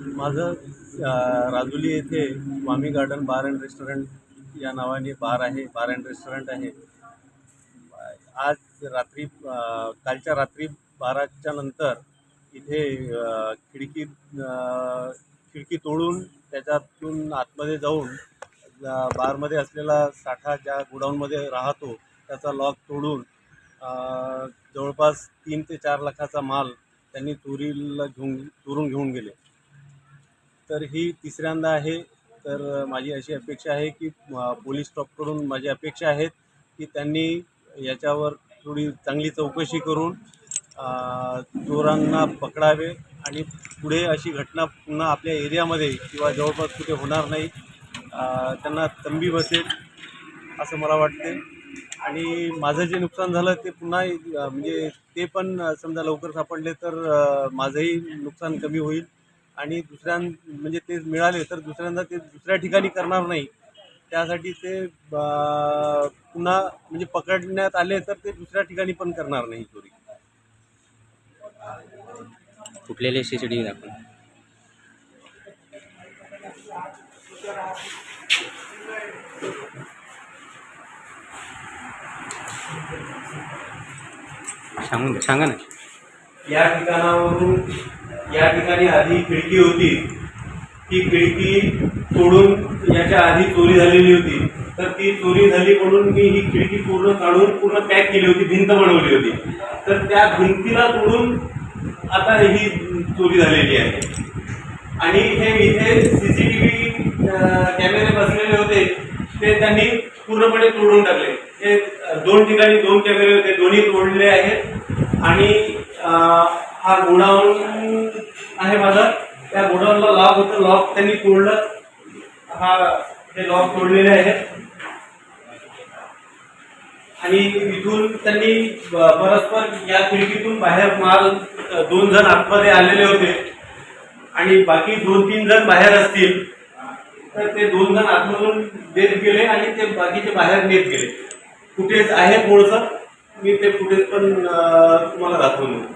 माझं राजुली येथे Swami garden bar and restaurant या नावाने बार आहे बार अँड रेस्टॉरंट आहे. आज रात्री कालच्या रात्री बाराच्या नंतर इथे खिडकी खिडकी तोडून त्याच्यातून आतमध्ये जाऊन बारमध्ये असलेला साठा ज्या गोडाऊनमध्ये राहतो त्याचा लॉक तोडून जवळपास तीन ते चार लाखाचा माल त्यांनी चोरीला घेऊन चोरून घेऊन गेले. तर ही तिसऱ्यांदा आहे. तर माझी अशी अपेक्षा आहे की पोलीस स्टॉपकडून माझी अपेक्षा आहेत की त्यांनी याच्यावर थोडी चांगली चौकशी करून चोरांना पकडावे आणि पुढे अशी घटना पुन्हा आपल्या एरियामध्ये किंवा जवळपास कुठे होणार नाही त्यांना तंबी बसेल असं मला वाटते आणि माझं जे नुकसान झालं ते पुन्हा म्हणजे ते पण समजा लवकर सापडले तर माझंही नुकसान कमी होईल. आणि दुसऱ्यां म्हणजे ते मिळाले तर दुसऱ्यांदा ते दुसऱ्या ठिकाणी करणार नाही. त्यासाठी ते पुन्हा म्हणजे पकडण्यात आले तर ते दुसऱ्या ठिकाणी पण करणार नाही चोरी. कुठलेले सी सी टी व्ही दाखवून? सांगून सांगा ना. या ठिकाणावरून या ठिकाणी आधी खिडकी होती. ती खिडकी तोडून याच्या आधी चोरी झालेली होती. तर ती चोरी झाली म्हणून मी ही खिडकी पूर्ण काढून पूर्ण पॅक केली होती भिंत बनवली होती. तर त्या भिंतीला तोडून आता ही चोरी झालेली आहे. आणि हे इथे सी सी टी व्ही कॅमेरे बसलेले होते. ते त्यांनी पूर्णपणे तोडून टाकले. हे दोन ठिकाणी दोन कॅमेरे होते. दोन्ही तोडले आहेत. आणि हा गोडाऊन आहे माझा. त्या गोडाऊनला लॉक होतं. लॉक त्यांनी तोडलं हा हे लॉक तोडलेले आहेत. आणि इथून त्यांनी ब- परस्पर या खिडकीतून बाहेर माल दोन जण आतमध्ये आलेले होते. आणि बाकी दोन तीन जण बाहेर असतील तर ते दोन जण आतमधून देत गेले आणि ते बाकीचे बाहेर नेत गेले. कुठेच आहे थोडंसं. मी ते फुटेज पण तुम्हाला दाखवून देईन.